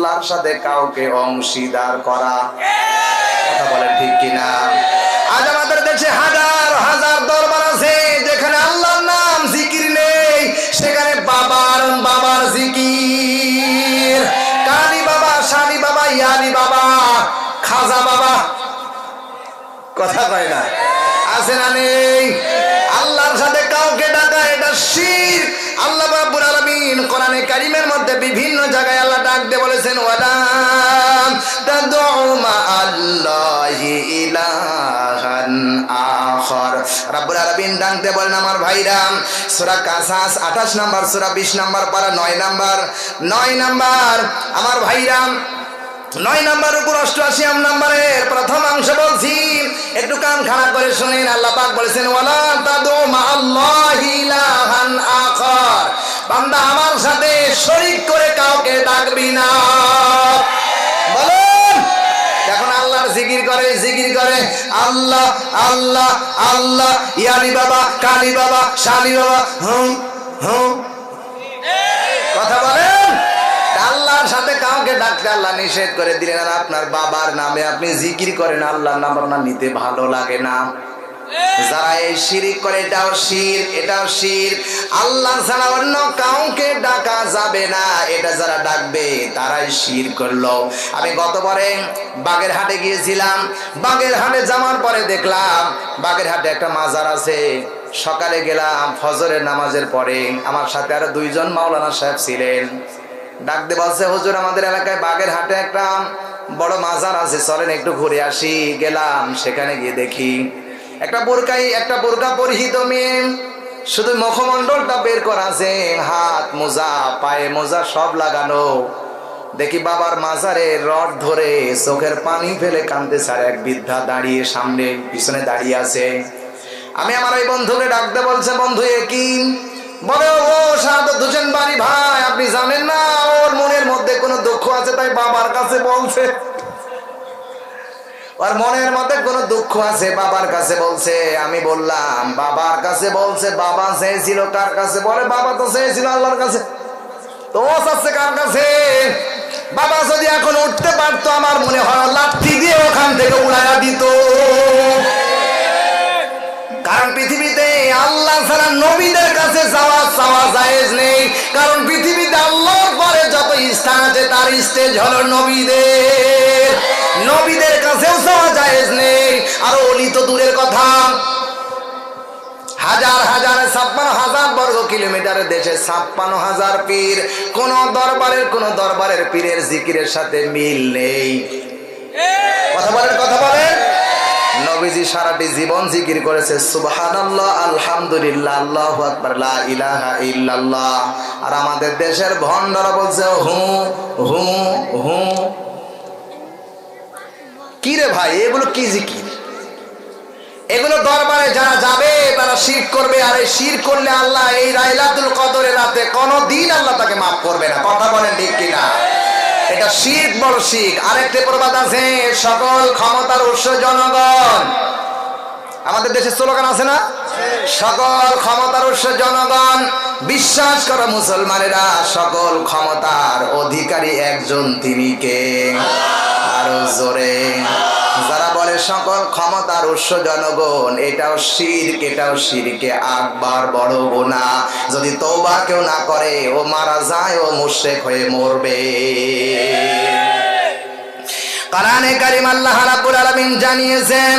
আল্লাহর সাথে কাউকে অংশীদার করা। কথা বলেন ঠিক কিনা? আজ আমাদের দেশে হাজার হাজার দরবার আছে, যেখানে আল্লাহর নাম জিকির নেই, সেখানে বাবার বাবার জিকির। কালী বাবা, শালি বাবা, ইয়ালি বাবা, খাজা বাবা। কথা কয় না? আছে না নেই? আল্লাহর সাথে কাউকে ডাকা, এটা শির। আল্লাহ রাব্বুল আলামিন কোরআনে কারিমের মধ্যে বিভিন্ন জায়গায় ডাক দিয়ে বলেছেন ওয়ালা তাদউ আল্লাহি ইলাহান আখর। রাব্বুল আলামিন ডাক দিয়ে বলেন, আমার ভাইরা, সূরা কাসাস 28 নাম্বার, সূরা 20 নাম্বার, পারা 9 নাম্বার 9 নাম্বার, আমার ভাইরা, নয় প্রথম অংশ বলছি। একটু কান খাড়া করে শুনেন, আল্লাহ বলেছেন ওয়ালা বান্দা আমার সাথে শরীক করে কাউকে ডাকবি না। কথা বলেন? আল্লাহর সাথে কাউকে আল্লাহ নিষেধ করে দিলেন। আপনার বাবার নামে আপনি জিকির করেন, আল্লাহর নাম আপনার নিতে ভালো লাগে না। যারা এই শিরিক করে, এটাও শির এটাও শির। আল্লাহ ছাড়া অন্য কাউকে ডাকা যাবে না, এটা যারা ডাকবে, তারাই শির করল। আমি গতবারে বাগের হাটে গিয়েছিলাম, বাগের হাটে যাওয়ার পরে দেখলাম, বাগের হাটে একটা মাজার আছে। সকালে গেলাম, ফজরের নামাজের পরে আমার সাথে আরও দুইজন মাওলানা সাহেব ছিলেন। ডাকতে বলছে, হুজুর, আমাদের এলাকায় বাগের হাটে একটা বড় মাজার আছে, চলেন একটু ঘুরে আসি। গেলাম, সেখানে গিয়ে দেখি একটা বোরকাই, একটা বোরকা পরিহিত মেয়ে শুধু মুখমণ্ডলটা বের করা আছে হাত, মোজা, পায়ে মোজা সব লাগানো। দেখি বাবার মাজারে রড ধরে চোখের পানি ফেলে কানতে স্যার এক বৃদ্ধা দাঁড়িয়ে সামনে, পিছনে দাঁড়িয়ে আছে। আমি আমার ওই বন্ধুকে ডাকতে বলছে, বন্ধু কি? বলে ও সাহাদত হোসেন বাড়ি ভাই, আপনি জানেন না, ওর মনের মধ্যে কোনো দুঃখ আছে, তাই বাবার কাছে বলছে। ওর মনের মধ্যে কোনো দুঃখ আছে? বাবার কাছে বলছে, আমি বললাম, বাবার কাছে বলছে, বাবা চেয়েছিল কার কাছে? বলে, বাবা তো চেয়েছিল আল্লাহর কাছে। তো ও চাচ্ছে কার কাছে? বাবা যদি এখন উঠতে পারতো, আমার মনে হয় লাঠি দিয়ে ওখান থেকে উড়াইয়া দিত। কারণ পৃথিবীতে আল্লাহ ছাড়া নবীদের কাছে যাওয়া, চাওয়া জায়েজ নেই। কারণ পৃথিবীতে আল্লাহর পরে যত স্থান আছে, তার স্টেজ হলো নবীদের। নবীদের যাওয়া জায়েজ নেই। আর অলি তো দূরের কথা। হাজার হাজার, ছাপ্পান্ন হাজার বর্গ কিলোমিটারের দেশে ছাপ্পান্ন হাজার পীর। কোন দরবারের কোন দরবারের পীরের জিকিরের সাথে মিল নেই। কথা বলেন কথা বলেন। নবীজি সারাটি জীবন জিকির করেছে, সুবহানাল্লাহ, আলহামদুলিল্লাহ, আল্লাহু আকবার ইলাহা ইল্লাল্লাহ। আর আমাদের দেশের ভন্ডরা বলছে, হু হু হু কি ভাই, এগুলো কি জিকির? এগুলো দরবারে যারা যাবে, তারা শির করবে, আর এই শির করলে আল্লাহ এই রাইলাতুল কদরের রাতে কোনো দিন আল্লাহ তাকে মাফ করবে না। কথা বলেন ঠিক কিনা? এটা শিখ বড় শিখ আরেকটি প্রবাদ আছে, সকল ক্ষমতার উৎস জনগণ। আমাদের দেশে স্লোগান আছে না? সকল ক্ষমতার উৎস জনগণ, বিশ্বাস করো মুসলমানেরা, সকল ক্ষমতার অধিকারী একজন তিনি কে? আরও জোরে। যারা বলে সকল ক্ষমতার উৎস জনগণ, এটাও শির এটাও শিরকে আকবার বড় গোনা যদি তৌবা কেউ না করে, ও মারা যায়, ও মুশেক হয়ে মরবে। কারানে কারিম আল্লাহ রাব্বুল আলামিন জানিয়েছেন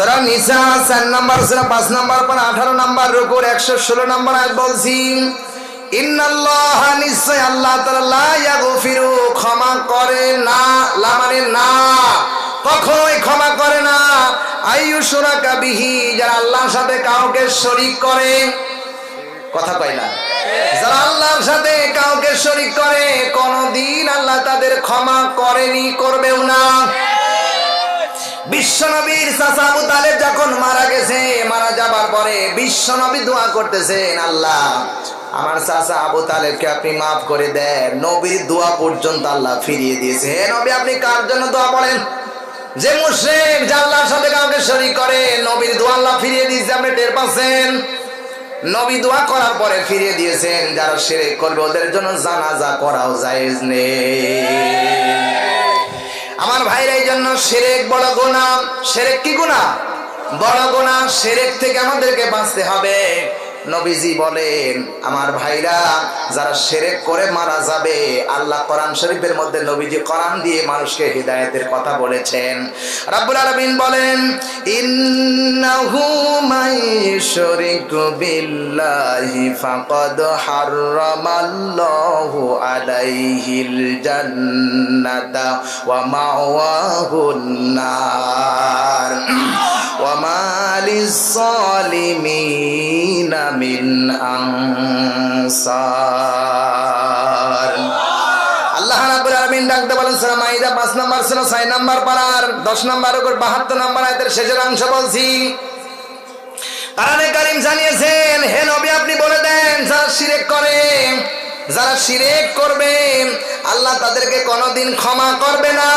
সরা নিসা চার নাম্বার, সরা পাঁচ নাম্বার, পর আঠারো নাম্বার রুকুর একশো ষোলো নাম্বার আয়াত বলছি করে না। মানে ক্ষমা করে না। যারা আল্লাহর সাথে কাউকে শরীক করে, কথা আল্লাহর সাথে কাউকে শরীক করে, কোনদিন আল্লাহ তাদের ক্ষমা করেনি, করবেও না। বিশ্ব নবীর চাচা আবু তালেব যখন মারা গেছে, মারা যাবার পরে বিশ্ব নবী দোয়া করতেছেন, আল্লাহ, আমার চাচা আবু তালেবকে আপনি মাফ করে দেন। নবীর দোয়া পর্যন্ত আল্লাহ ফিরিয়ে দিয়েছে। হে নবী, আপনি কার জন্য দোয়া বলেন যে মুশরিক যে আল্লাহর সাথে কাউকে শরীক করে, নবীর দোয়া আল্লাহ ফিরিয়ে দিয়েছে, আপনি টের পাচ্ছেন? নবী দোয়া করার পরে ফিরিয়ে দিয়েছেন, যারা শিরিক করবে, ওদের জন্য জানাজা করাও জায়েজ নেই। আমার ভাইরা এই জন্য সেরেক বড় গোনা সেরেক কি গোনা বড় গোনা সেরেক থেকে আমাদেরকে বাঁচতে হবে। নবীজি বলেন, আমার ভাইরা, যারা সেরেক করে মারা যাবে, আল্লাহ কোরআন শরীফের মধ্যে নবীজি কোরআন দিয়ে মানুষকে হৃদায়তের কথা বলেছেন। রাব্বুল আলামিন বলেন, ইন্নাহু মাইশুরিকু বিল্লাহি ফাকাদ হাররামাল্লাহু আলাইহিল জান্নাতা ওয়া মাওয়াহুন নার। ওয়া সালিমিনা মিন আনসার আল্লাহ রাব্বুল আলামিন ডাকতে বলেন, সূরা মাইদা 5 নাম্বার, সূরা 6 নাম্বার পারার 10 নাম্বার উপর 72 নাম্বার আয়াতের শেষের অংশ বলছি। কোরআনে কারীম জানিয়েছেন, হে নবী আপনি বলে দেন, যারা শিরক করে যারা শিরেক করবে, আল্লাহ তাদেরকে কোনোদিন ক্ষমা করবে না।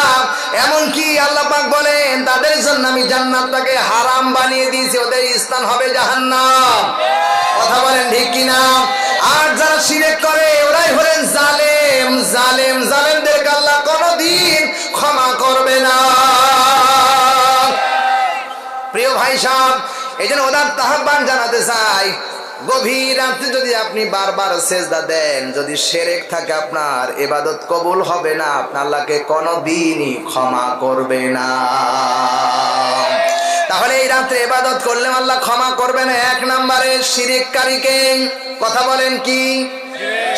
এমন কি আল্লাহ পাক বলেন, তাদের জন্য আমি জান্নাতটাকে হারাম বানিয়ে দিয়েছি, ওদের স্থান হবে জাহান্নাম। কথা বলেন ঠিক কিনা? আর যারা শিরেক করে, ওরাই হলেন জালেম। জালেম জালেমদেরকে আল্লাহ কোনোদিন ক্ষমা করবে না। প্রিয় ভাই সাহেব এই জন্য ওনার তাহবান জানাতে চাই গভীর রাত্রে যদি আপনি বারবার সেজদা দেন, যদি সেরেক থাকে আপনার, এবাদত কবুল হবে না আপনার আল্লাহকে কোনোদিনই ক্ষমা করবে না। তাহলে এই রাত্রে এবাদত করলে আল্লাহ ক্ষমা করবে না এক নম্বরে শিরিককারীকে কথা বলেন কি?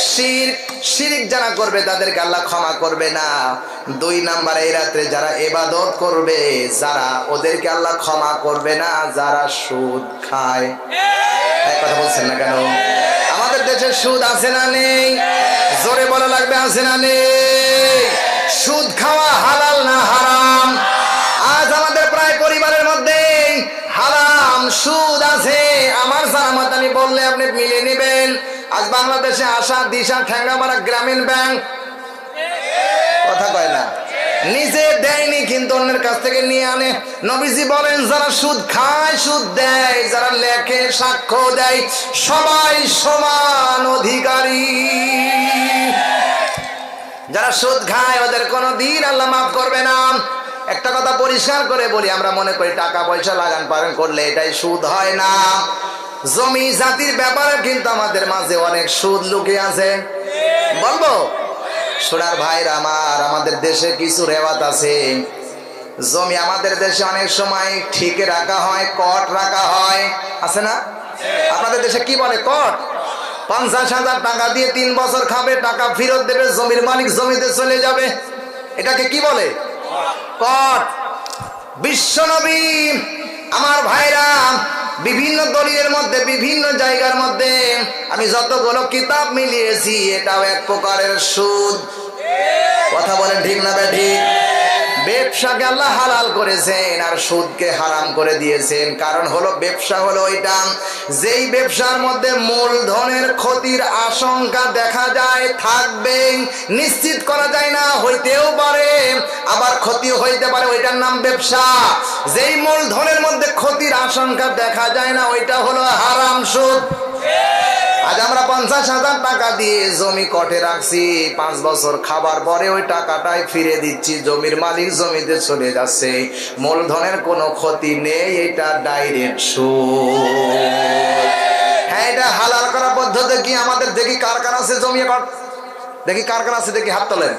শিরক শিরিক যারা করবে তাদেরকে আল্লাহ ক্ষমা করবে না। দুই নাম্বার এই রাত্রে যারা এবাদত করবে, যারা ওদেরকে আল্লাহ ক্ষমা করবে না, যারা সুদ খায়। এই কথা বলছেন না কেন? আমাদের দেশে সুদ আছে না নেই? জোরে বলা লাগবে আছে না নেই? সুদ খাওয়া হালাল না হারাম? আজ আমাদের প্রায় পরিবারের মধ্যে হারাম সুদ জানামত আমি বললে, আপনি মিলে নেবেন। আজ বাংলাদেশে আসা দিশা ঠ্যাঙ্গামারা গ্রামীণ ব্যাংক। কথা কয় না। নিজে দেয়নি, কিন্তু অন্যের কাছ থেকে নিয়ে আনে। নবীজি বলেন, যারা সুদ খায়, সুদ দেয়। যারা লেখে, সাক্ষ্য দেয়, সবাই সমান অধিকারী। যারা সুদ খায়, ওদের কোনো দিন আল্লাহ মাফ করবে না। একটা কথা পরিষ্কার করে বলি, আমরা মনে করি টাকা পয়সা লাগান পালন করলে এটাই সুদ হয় না। জমি জাতির ব্যাপারে কিন্তু আমাদের মাঝে অনেক সুদ লুকিয়ে আছে। বলব? সোনার ভাইরা আমার, আমাদের দেশে কিছু রেওয়াত আছে। জমি আমাদের দেশে অনেক সময় ঠিক রাখা হয়, কট রাখা হয়। আছে না? আপনাদের দেশে কি বলে কট? পঞ্চাশ হাজার টাকা দিয়ে তিন বছর খাবে, টাকা ফেরত দেবে, জমির মালিক জমিতে চলে যাবে। এটাকে কি বলে? কট। বিশ্বনবী আমার ভাইরা বিভিন্ন দলিলের মধ্যে, বিভিন্ন জায়গার মধ্যে আমি যতগুলো কিতাব মিলিয়েছি, এটাও এক প্রকারের সুদ। কথা বলেন ঠিক না বে ঠিক ব্যবসাকে আল্লাহ হালাল করেছেন আর সুদকে হারাম করে দিয়েছেন? কারণ হলো ব্যবসা হলো ওইটা যেই ব্যবসার মধ্যে মূলধনের ক্ষতির আশঙ্কা দেখা যায় থাকবে নিশ্চিত করা যায় না, হইতেও পারে, আবার ক্ষতি হইতে পারে, ওইটার নাম ব্যবসা। যেই মূলধনের মধ্যে ক্ষতির আশঙ্কা দেখা যায় না, ওইটা হলো হারাম সুদ। আজ আমরা পঞ্চাশ হাজার টাকা দিয়ে জমি কটে রাখছি। পাঁচ বছর খাবার পরে ওই টাকাটাই ফিরে দিচ্ছি। জমির মালিক জমিতে চলে যাচ্ছে। মূলধনের কোনো ক্ষতি নেই, এটা ডাইরেক্ট হ্যাঁ এটা হালাল করার পদ্ধতি কি? আমাদের দেখি কার কার আছে জমি কট? দেখি কার কার আছে, দেখি হাত তোলেন।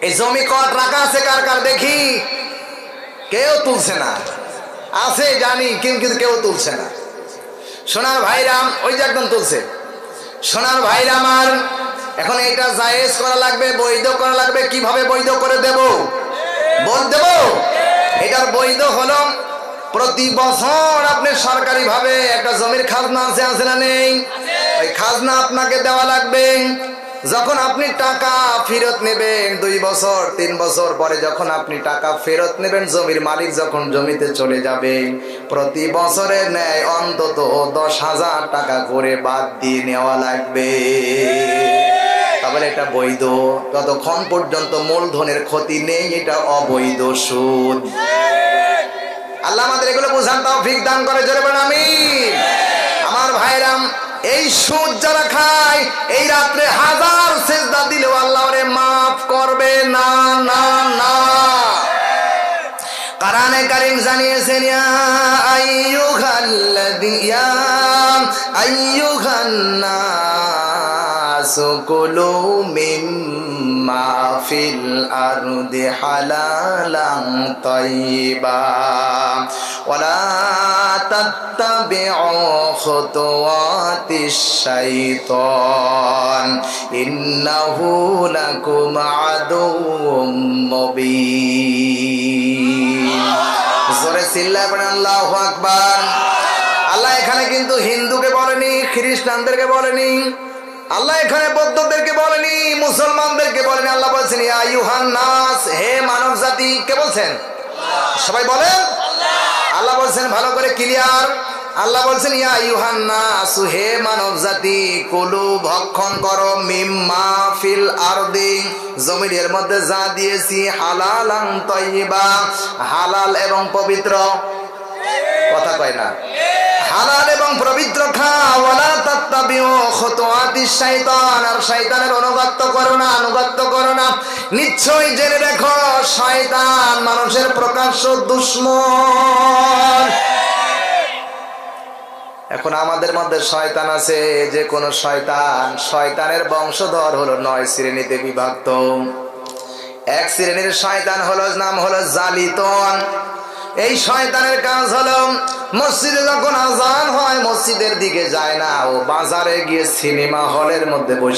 এই জমি কট রাখা আছে কার কার? দেখি। কেউ তুলছে না। আছে, জানি, কিন্তু কেউ তুলছে না। সোনার ভাইরাম ওই যে একদম তুলছে। সোনার ভাইরা আর এখন এটা জায়েজ করা লাগবে, বৈধ করা লাগবে, কীভাবে বৈধ করে দেব? বল দেব? এটার বৈধ হলো, প্রতি বছর আপনি সরকারিভাবে একটা জমির খাজনা আছে আছে না নেই? ওই খাজনা আপনাকে দেওয়া লাগবে। যখন আপনি টাকা ফেরত নেবেন, দুই বছর, তিন বছর পরে যখন আপনি টাকা ফেরত নেবেন, জমির মালিক যখন জমিতে চলে যাবে, প্রতি বছরের ন্যায় অন্তত দশ হাজার টাকা করে বাদ দিয়ে নেওয়া লাগবে। তাহলে এটা বৈধ। ততক্ষণ পর্যন্ত মূলধনের ক্ষতি নেই, এটা অবৈধ সুদ। আল্লাহ আমাদের এগুলো বুঝান তাও ফিক দান করে বলেন আমি আমার ভাইরাম এই সুদ যারা খায়, এই রাত্রে হাজার সেজদা দিলেও আল্লাহ রে মাফ করবে। না না না। কারানে কারিম জানিয়েছেন, ইয়া আইয়ুহাল্লাযী, ইয়া আইয়ুহান্নাস। কুলু মিম্মা ফিল আরদি হালালান তাইয়্যিবা ওয়ালা তাত্তাবিউ খুতুওয়াতিশ শাইতান ইন্নাহু লাকুম আদুউম মুবিন জোরে চিল্লায় পড়েন আল্লাহু আকবার আল্লাহ এখানে কিন্তু হিন্দুকে বলেনি খ্রিস্টানদেরকে বলেনি আল্লাহ এখানে বৌদ্ধদেরকে বলেনি, মুসলমানদেরকে বলেনি। আল্লাহ বলছেন নাস, হে মানব জাতি। কে বলছেন? সবাই বলেন। আল্লাহ বলছেন, ভালো করে ক্লিয়ার আল্লাহ বলছেন, ইয়া ইউহান নাস, হে মানব জাতি, কুলু ভক্ষণ করো, মিম্মা ফিল আরদি। জমিনের মধ্যে যা দিয়েছি, হালালান তয়্যিবা হালাল এবং পবিত্র। কথা কয় না। হালাল এবং পবিত্র খাওয়ালা তাত্তাবিউ খুতুওয়াতিশ শাইতান। আর শয়তানের অনুগত্য করো না অনুগত্য করো না। নিশ্চয়ই জেনে দেখো শয়তান মানুষের প্রকাশ্য দুশ্মন। এখন আমাদের মধ্যে শয়তান আছে, যে কোন শয়তান। শয়তানের বংশধর হলো নয় শ্রেণীতে বিভক্ত। এক শ্রেণির শয়তান হলো, নাম হলো জালিতন। এই শয়তানের কাজ হলো, মসজিদে যখন আজান হয়, মসজিদের দিকে যায় না। ও বাজারে গিয়ে সিনেমা হলের মধ্যে বসে